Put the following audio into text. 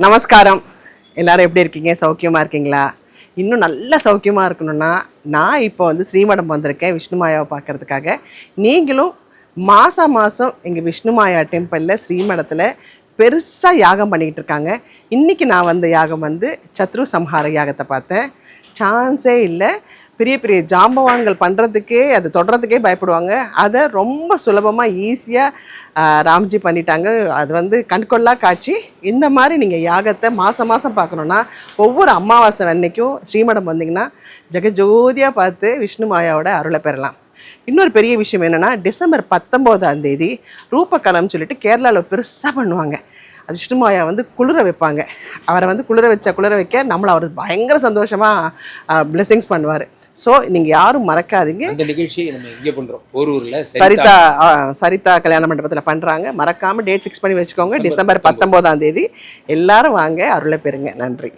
நமஸ்காரம். எல்லாரும் எப்படி இருக்கீங்க? சௌக்கியமாக இருக்கீங்களா? இன்னும் நல்ல சௌக்கியமாக இருக்கணும்னா நான் இப்போ வந்து ஸ்ரீமடம் வந்திருக்கேன் விஷ்ணுமாயாவை பார்க்கறதுக்காக. நீங்களும் மாதம் மாதம் எங்கள் விஷ்ணு மாயா டெம்பிளில் ஸ்ரீமடத்தில் பெருசாக யாகம் பண்ணிக்கிட்டு இருக்காங்க. இன்றைக்கி நான் வந்த யாகம் வந்து சத்ரு சம்ஹார யாகத்தை பார்த்தேன். சான்ஸே இல்லை. பெரிய பெரிய ஜாம்பவான்கள் பண்ணுறதுக்கே அது தொடுறதுக்கே பயப்படுவாங்க. அதை ரொம்ப சுலபமாக ஈஸியாக ராம்ஜி பண்ணிட்டாங்க. அது வந்து கண்கொள்ளா காட்சி. இந்த மாதிரி நீங்கள் யாகத்தை மாதம் மாதம் பார்க்கணுன்னா ஒவ்வொரு அமாவாசை அன்னைக்கும் ஸ்ரீமடம் வந்தீங்கன்னா ஜெகஜோதியாக பார்த்து விஷ்ணு மாயாவோட அருளை பெறலாம். இன்னொரு பெரிய விஷயம் என்னென்னா டிசம்பர் பத்தொம்போதாம் தேதி ரூபக்கலம்னு சொல்லிட்டு கேரளாவில் பெருசாக பண்ணுவாங்க. அது விஷ்ணுமாயா வந்து குளிர வைப்பாங்க. அவரை வந்து குளிர வச்ச குளிர வைக்க நம்மளை அவர் பயங்கர சந்தோஷமாக பிளெஸ்ஸிங்ஸ் பண்ணுவார். ஸோ நீங்கள் யாரும் மறக்காதீங்க. அந்த நிகழ்ச்சியை நம்ம இங்க பண்றோம். போரூர்ல சரிதா சரிதா கல்யாண மண்டபத்தில் பண்ணுறாங்க மறக்காமல் டேட் ஃபிக்ஸ் பண்ணி வச்சுக்கோங்க. டிசம்பர் பத்தொம்போதாம் தேதி. எல்லாரும் வாங்க அருளை பெறுங்க. நன்றி.